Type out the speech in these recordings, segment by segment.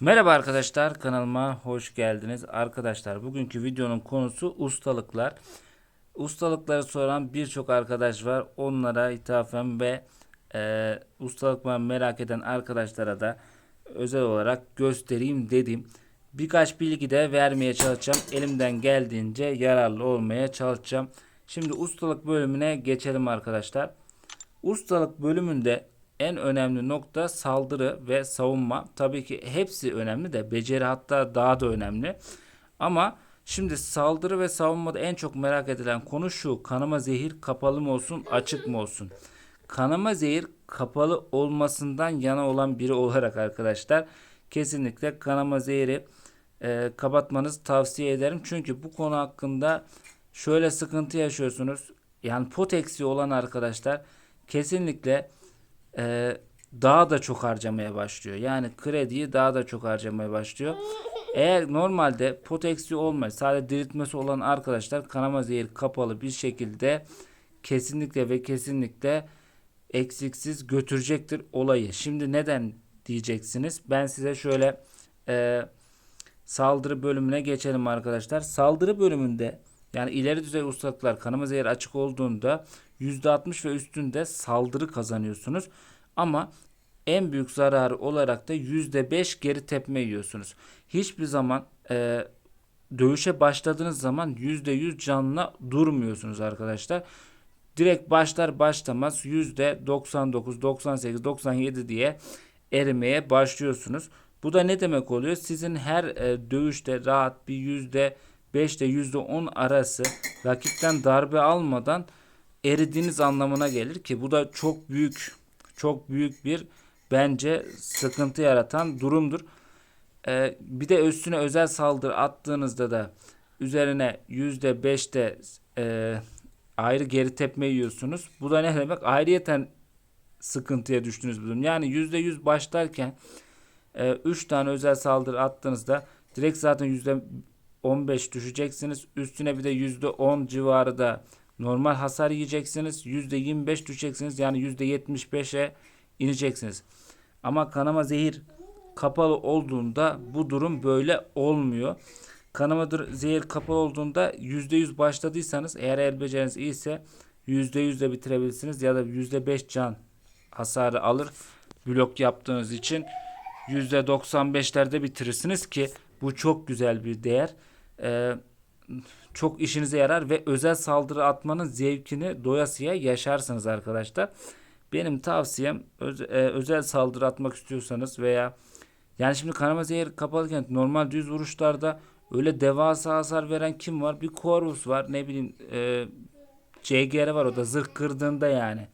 Merhaba arkadaşlar kanalıma hoş geldiniz. Arkadaşlar bugünkü videonun konusu ustalıklar. Ustalıkları soran birçok arkadaş var. Onlara ithafen ve e, ustalıklarını merak eden arkadaşlara da özel olarak göstereyim dedim. Birkaç bilgi de vermeye çalışacağım. Elimden geldiğince yararlı olmaya çalışacağım. Şimdi ustalık bölümüne geçelim arkadaşlar. Ustalık bölümünde en önemli nokta saldırı ve savunma. Tabii ki hepsi önemli de beceri hatta daha da önemli. Ama şimdi saldırı ve savunmada en çok merak edilen konu şu. Kanama zehir kapalı mı olsun açık mı olsun? Kanama zehir kapalı olmasından yana olan biri olarak arkadaşlar kesinlikle kanama zehri e, kapatmanızı tavsiye ederim. Çünkü bu konu hakkında şöyle sıkıntı yaşıyorsunuz. Yani pot eksiği olan arkadaşlar kesinlikle e, daha da çok harcamaya başlıyor. Yani krediyi daha da çok harcamaya başlıyor. Eğer normalde pot olmaz sadece diriltmesi olan arkadaşlar kanama zehir kapalı bir şekilde kesinlikle ve kesinlikle eksiksiz götürecektir olayı. Şimdi neden diyeceksiniz? Ben size şöyle e, saldırı bölümüne geçelim arkadaşlar. Saldırı bölümünde yani ileri düzey ustalıklar kanama zehir açık olduğunda %60 ve üstünde saldırı kazanıyorsunuz. Ama en büyük zararı olarak da %5 geri tepme yiyorsunuz. Hiçbir zaman e, dövüşe başladığınız zaman %100 canına durmuyorsunuz arkadaşlar. Direkt başlar başlamaz %99, 98, 97 diye erimeye başlıyorsunuz. Bu da ne demek oluyor? Sizin her e, dövüşte rahat bir yüzde 5 ile yüzde 10 arası rakipten darbe almadan eridiğiniz anlamına gelir ki bu da çok büyük çok büyük bir bence sıkıntı yaratan durumdur. Ee, bir de üstüne özel saldırı attığınızda da üzerine yüzde beşte e, ayrı geri tepme yiyorsunuz. Bu da ne demek? Ayrıyeten sıkıntıya düştünüz durum. Yani yüzde yüz başlarken 3 e, tane özel saldırı attığınızda direkt zaten 15 düşeceksiniz. Üstüne bir de yüzde 10 civarı da normal hasar yiyeceksiniz. Yüzde 25 düşeceksiniz. Yani yüzde 75'e ineceksiniz. Ama kanama zehir kapalı olduğunda bu durum böyle olmuyor. Kanama zehir kapalı olduğunda %100 başladıysanız eğer el beceriniz iyiyse %100 de bitirebilirsiniz ya da %5 can hasarı alır blok yaptığınız için %95'lerde bitirirsiniz ki bu çok güzel bir değer. Ee, çok işinize yarar ve özel saldırı atmanın zevkini doyasıya yaşarsınız arkadaşlar. Benim tavsiyem öz, e, özel saldırı atmak istiyorsanız veya yani şimdi kanama zehir kapalıken normal düz vuruşlarda öyle devasa hasar veren kim var? Bir Corvus var ne bileyim e, CGR var o da zırh kırdığında yani.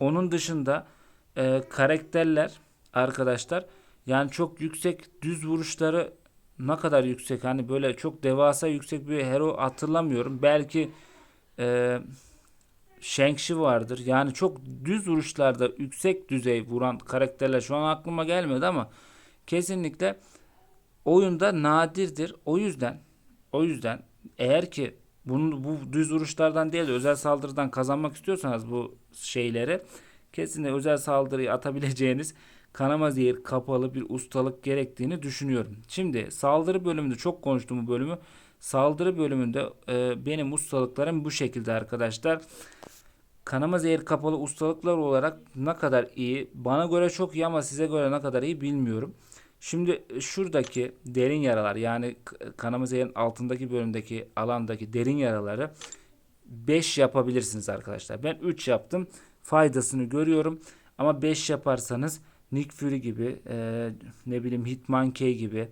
Onun dışında e, karakterler arkadaşlar yani çok yüksek düz vuruşları ne kadar yüksek hani böyle çok devasa yüksek bir hero hatırlamıyorum. Belki e, Shang-Chi vardır. Yani çok düz vuruşlarda yüksek düzey vuran karakterler şu an aklıma gelmedi ama kesinlikle oyunda nadirdir. O yüzden o yüzden eğer ki bunu bu düz vuruşlardan değil de özel saldırıdan kazanmak istiyorsanız bu şeyleri kesinlikle özel saldırıyı atabileceğiniz kanama zehir kapalı bir ustalık gerektiğini düşünüyorum. Şimdi saldırı bölümünde çok konuştuğum bu bölümü saldırı bölümünde e, benim ustalıklarım bu şekilde arkadaşlar. Kanama zehir kapalı ustalıklar olarak ne kadar iyi bana göre çok iyi ama size göre ne kadar iyi bilmiyorum. Şimdi şuradaki derin yaralar yani kanama zehirin altındaki bölümdeki alandaki derin yaraları 5 yapabilirsiniz arkadaşlar. Ben 3 yaptım. Faydasını görüyorum. Ama 5 yaparsanız Nick Fury gibi e, ne bileyim Hitmonkey gibi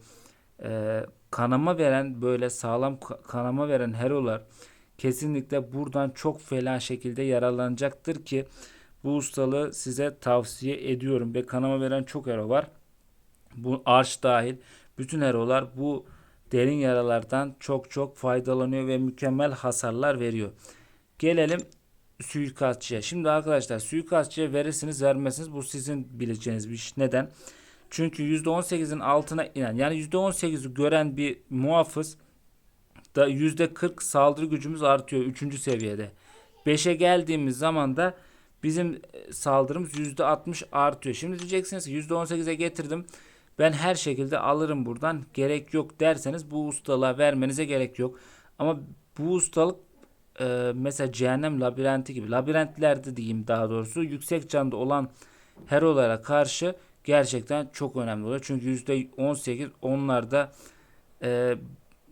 e, kanama veren böyle sağlam kanama veren herolar kesinlikle buradan çok fena şekilde yararlanacaktır ki bu ustalığı size tavsiye ediyorum ve kanama veren çok hero var. Bu arş dahil bütün herolar bu derin yaralardan çok çok faydalanıyor ve mükemmel hasarlar veriyor. Gelelim suikastçıya. Şimdi arkadaşlar suikastçıya verirsiniz vermezsiniz bu sizin bileceğiniz bir iş. Neden? Çünkü %18'in altına inen yani %18'i gören bir muhafız da %40 saldırı gücümüz artıyor 3. seviyede. 5'e geldiğimiz zaman da bizim e, saldırımız %60 artıyor. Şimdi diyeceksiniz ki %18'e getirdim. ben her şekilde alırım buradan gerek yok derseniz bu ustalığa vermenize gerek yok. Ama bu ustalık e, mesela cehennem labirenti gibi labirentlerde diyeyim daha doğrusu yüksek canda olan herolara karşı gerçekten çok önemli oluyor. Çünkü %18 onlarda e,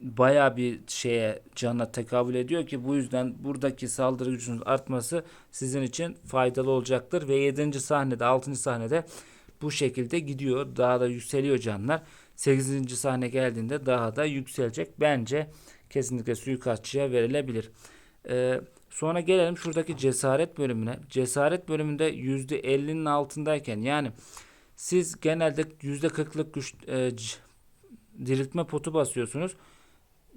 baya bir şeye cana tekabül ediyor ki bu yüzden buradaki saldırı gücünüz artması sizin için faydalı olacaktır ve 7. sahnede 6. sahnede bu şekilde gidiyor. Daha da yükseliyor canlar. 8. sahne geldiğinde daha da yükselecek. Bence kesinlikle suikastçıya verilebilir. Ee, sonra gelelim şuradaki cesaret bölümüne. Cesaret bölümünde %50'nin altındayken yani siz genelde %40'lık güç e, diriltme potu basıyorsunuz.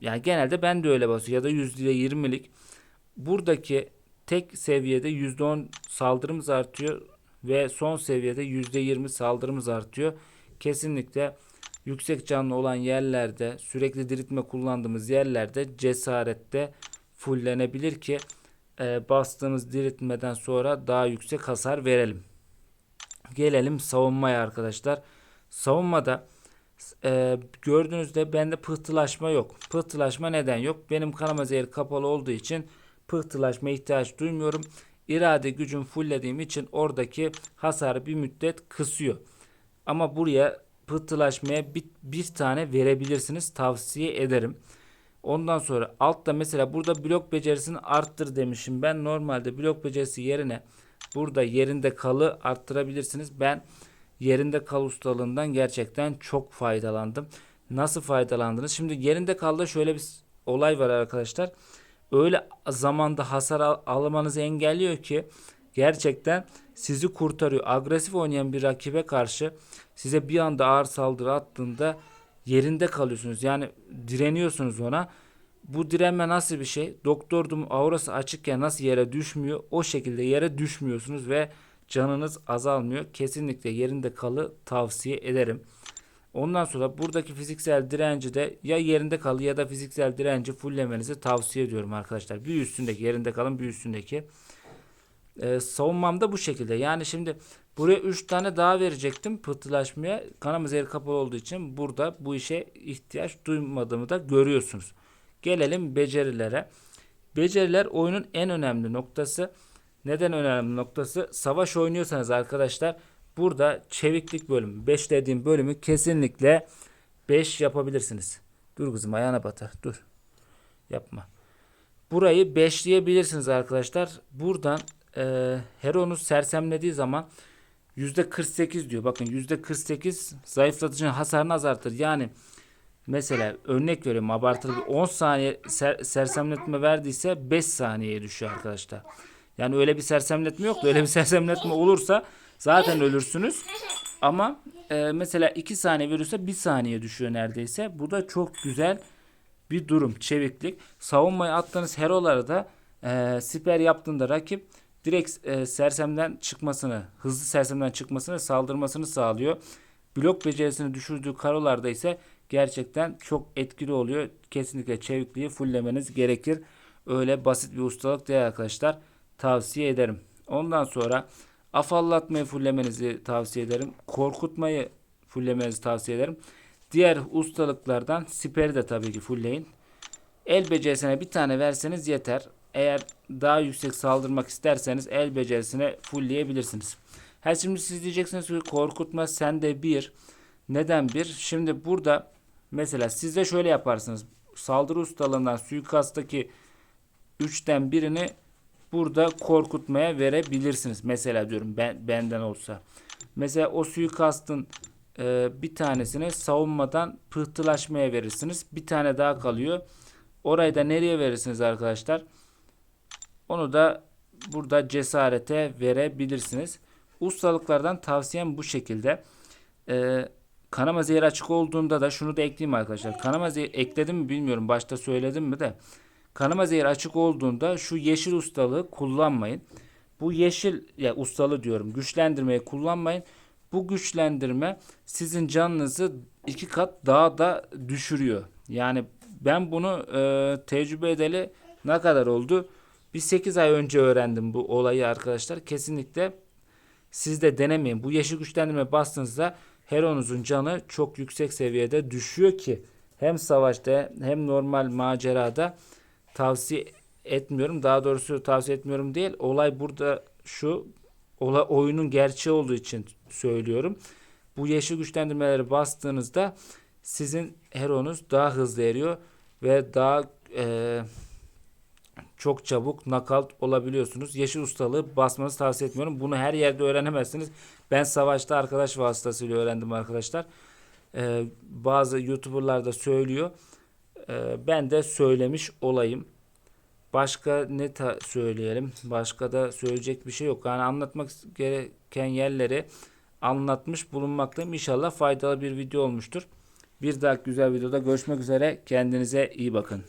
Yani genelde ben de öyle basıyorum ya da %20'lik. Buradaki tek seviyede %10 saldırımız artıyor ve son seviyede %20 saldırımız artıyor. Kesinlikle yüksek canlı olan yerlerde sürekli diriltme kullandığımız yerlerde cesarette fullenebilir ki e, bastığımız diriltmeden sonra daha yüksek hasar verelim. Gelelim savunmaya arkadaşlar. Savunmada e, gördüğünüzde bende pıhtılaşma yok. Pıhtılaşma neden yok? Benim kanama zehir kapalı olduğu için pıhtılaşma ihtiyaç duymuyorum. İrade gücüm fulllediğim için oradaki hasarı bir müddet kısıyor. Ama buraya pıhtılaşmaya bir, bir tane verebilirsiniz. Tavsiye ederim. Ondan sonra altta mesela burada blok becerisini arttır demişim. Ben normalde blok becerisi yerine burada yerinde kalı arttırabilirsiniz. Ben yerinde kal ustalığından gerçekten çok faydalandım. Nasıl faydalandınız? Şimdi yerinde kalda şöyle bir olay var arkadaşlar. Öyle zamanda hasar al- almanızı engelliyor ki gerçekten sizi kurtarıyor. Agresif oynayan bir rakibe karşı size bir anda ağır saldırı attığında yerinde kalıyorsunuz. Yani direniyorsunuz ona. Bu direnme nasıl bir şey? Doktordum aurası açıkken nasıl yere düşmüyor? O şekilde yere düşmüyorsunuz ve canınız azalmıyor. Kesinlikle yerinde kalı tavsiye ederim. Ondan sonra buradaki fiziksel direnci de ya yerinde kalı ya da fiziksel direnci fulllemenizi tavsiye ediyorum arkadaşlar. Bir üstündeki yerinde kalın bir üstündeki. Ee, savunmam da bu şekilde. Yani şimdi buraya 3 tane daha verecektim pıhtılaşmaya. Kanama zehri kapalı olduğu için burada bu işe ihtiyaç duymadığımı da görüyorsunuz. Gelelim becerilere. Beceriler oyunun en önemli noktası. Neden önemli noktası? Savaş oynuyorsanız arkadaşlar burada çeviklik bölümü 5 dediğim bölümü kesinlikle 5 yapabilirsiniz. Dur kızım ayağına batar. Dur. Yapma. Burayı beşleyebilirsiniz arkadaşlar. Buradan e, Heron'u sersemlediği zaman %48 diyor. Bakın %48 zayıflatıcının hasarını azaltır. Yani mesela örnek veriyorum abartılı bir 10 saniye ser, sersemletme verdiyse 5 saniyeye düşüyor arkadaşlar. Yani öyle bir sersemletme yok da öyle bir sersemletme olursa zaten ölürsünüz. Ama e, mesela 2 saniye verirse 1 saniye düşüyor neredeyse. Bu da çok güzel bir durum. Çeviklik. Savunmaya attığınız heroları da e, siper yaptığında rakip direkt e, sersemden çıkmasını, hızlı sersemden çıkmasını, saldırmasını sağlıyor. Blok becerisini düşürdüğü karolarda ise gerçekten çok etkili oluyor. Kesinlikle çevikliği fulllemeniz gerekir. Öyle basit bir ustalık değil arkadaşlar. Tavsiye ederim. Ondan sonra afallatmayı fullemenizi tavsiye ederim. Korkutmayı fullemenizi tavsiye ederim. Diğer ustalıklardan siperi de tabii ki fullleyin. El becerisine bir tane verseniz yeter. Eğer daha yüksek saldırmak isterseniz el becerisine fullleyebilirsiniz. Ha şimdi siz diyeceksiniz ki korkutma sende bir. Neden bir? Şimdi burada mesela siz de şöyle yaparsınız. Saldırı ustalığından suikasttaki 3'ten birini burada korkutmaya verebilirsiniz. Mesela diyorum ben benden olsa. Mesela o suikastın e, bir tanesini savunmadan pıhtılaşmaya verirsiniz. Bir tane daha kalıyor. Orayı da nereye verirsiniz arkadaşlar? Onu da burada cesarete verebilirsiniz. Ustalıklardan tavsiyem bu şekilde. Ee, kanama zehir açık olduğunda da şunu da ekleyeyim arkadaşlar. Kanama zehir ekledim mi bilmiyorum. Başta söyledim mi de. Kanama zehir açık olduğunda şu yeşil ustalığı kullanmayın. Bu yeşil ya ustalı diyorum. Güçlendirmeyi kullanmayın. Bu güçlendirme sizin canınızı iki kat daha da düşürüyor. Yani ben bunu e, tecrübe edeli ne kadar oldu? Bir 8 ay önce öğrendim bu olayı arkadaşlar. Kesinlikle siz de denemeyin. Bu yeşil güçlendirme bastığınızda Heron'uzun canı çok yüksek seviyede düşüyor ki hem savaşta hem normal macerada tavsiye etmiyorum. Daha doğrusu tavsiye etmiyorum değil. Olay burada şu olay oyunun gerçeği olduğu için söylüyorum. Bu yeşil güçlendirmeleri bastığınızda sizin heronuz daha hızlı eriyor ve daha eee, çok çabuk knockout olabiliyorsunuz. Yeşil ustalığı basmanızı tavsiye etmiyorum. Bunu her yerde öğrenemezsiniz. Ben savaşta arkadaş vasıtasıyla öğrendim arkadaşlar. Eee, bazı YouTuber'lar da söylüyor. Eee, ben de söylemiş olayım. Başka ne ta- söyleyelim? Başka da söyleyecek bir şey yok. Yani anlatmak gereken yerleri anlatmış bulunmaktayım. İnşallah faydalı bir video olmuştur. Bir dahaki güzel videoda görüşmek üzere. Kendinize iyi bakın.